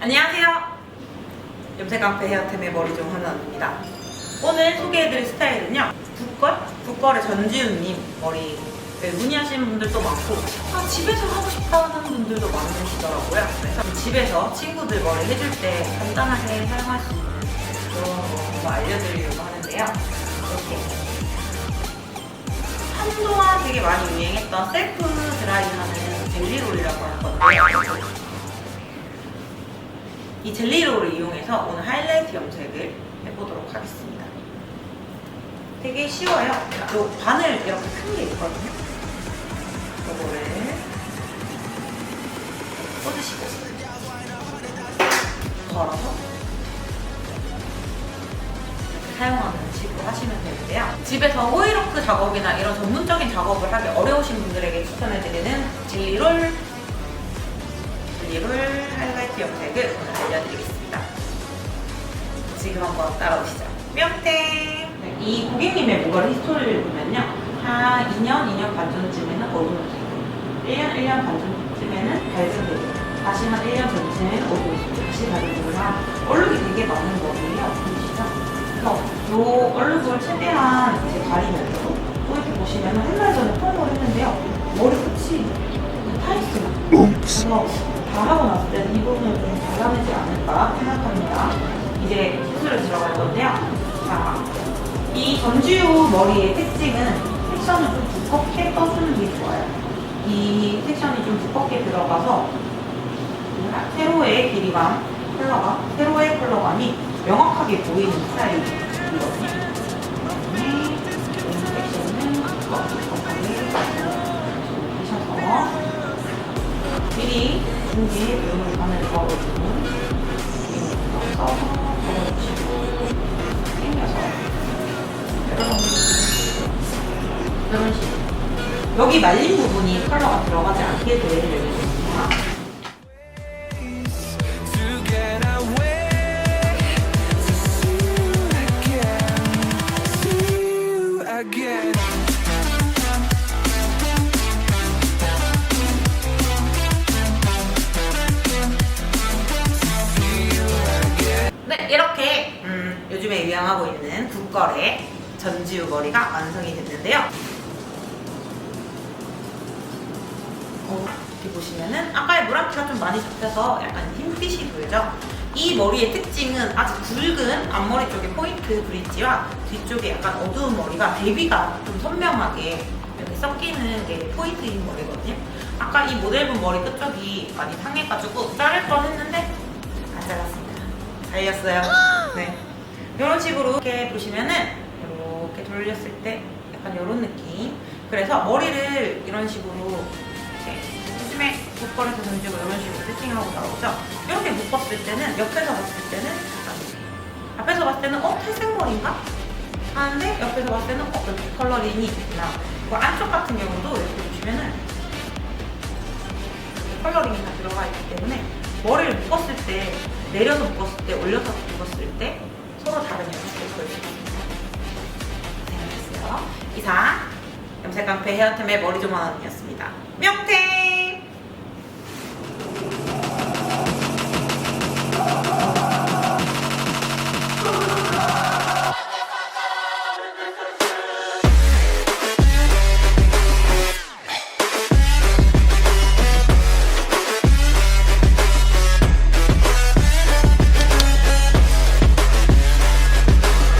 안녕하세요. 염색 깡패 헤어템의 머리종 한나입니다. 오늘 소개해드릴 스타일은요. 붓걸? 붓걸의 전지훈님 머리 네, 문의하시는 분들도 많고 아, 집에서 하고 싶다는 분들도 많으시더라고요. 그래서 집에서 친구들 머리 해줄 때 간단하게 사용할 수 있는 그런 거 알려드리려고 하는데요. 이렇게 한동안 되게 많이 유행했던 셀프 드라이하는 젤리롤이라고 하거든요. 이 젤리롤을 이용해서 오늘 하이라이트 염색을 해보도록 하겠습니다. 되게 쉬워요. 요 바늘 이렇게 큰 게 있거든요. 요거를 꽂으시고 걸어서 사용하는 식으로 하시면 되는데요. 집에서 호이로크 작업이나 이런 전문적인 작업을 하기 어려우신 분들에게 추천해드리는 젤리롤 젤리롤 하이라이트 염색을 알려드리겠습니다. 지금 한번 따라오시죠. 명땡! 네, 이 고객님의 모발 히스토리를 보면요. 한 2년, 2년 반 전쯤에는 어두운색, 1년, 1년 반 전쯤에는 밝은색, 다시 한 1년 전쯤에는 어두운색, 다시 밝은색을 한 얼룩이 되게 많은 머리예요. 보이시죠? 그래서 이 얼룩을 최대한 이제 가리면서 또 이렇게 보시면 한달 전에 펌을 했는데요. 머리 끝이 타이스가 그래서 다 하고 났을 때는 이 부분을 좀 잘라내지 않을까 생각합니다. 이제 수술을 들어갈 건데요. 자, 이 전지우 머리의 특징은 섹션을 좀 두껍게 떠주는 게 좋아요. 이 섹션이 좀 두껍게 들어가서 세로의 길이감, 컬러가, 세로의 컬러감이 명확하게 보이는 스타일이거든요. 내용을 안에 넣어주고 당겨서 이런 이런 식으로 여기 말린 부분이 컬러가 들어가지 않게 도해 이렇게 음, 요즘에 유행하고 있는 붓걸의 전지우 머리가 완성이 됐는데요. 어, 이렇게 보시면은 아까의 노란기가 좀 많이 잡혀서 약간 흰빛이 보이죠? 이 머리의 특징은 아주 굵은 앞머리 쪽에 포인트 브릿지와 뒤쪽에 약간 어두운 머리가 대비가 좀 선명하게 이렇게 섞이는 게 포인트인 머리거든요. 아까 이 모델분 머리 끝쪽이 많이 상해가지고 자를 뻔 했는데. 잘렸어요. 네. 이런 식으로 이렇게 보시면은 이렇게 돌렸을 때 약간 이런 느낌. 그래서 머리를 이런 식으로 이렇게 목걸이에서 던지고 이런 식으로 세팅하고 나오죠. 이렇게 묶었을 때는 옆에서 봤을 때는 앞에서 봤을 때는 어 탈색 머리인가? 하는데 옆에서 봤을 때는 어 이렇게 컬러링이 있구나. 그리고 안쪽 같은 경우도 이렇게 보시면은 컬러링이 다 들어가 있기 때문에 머리를 묶었을 때 내려서 묶었을 때 올려서 묶었을 때 서로 다른 보일 수 있습니다. 고생하셨어요. 이상 염색깡패 헤어템의 머리 조만원이었습니다. 명태!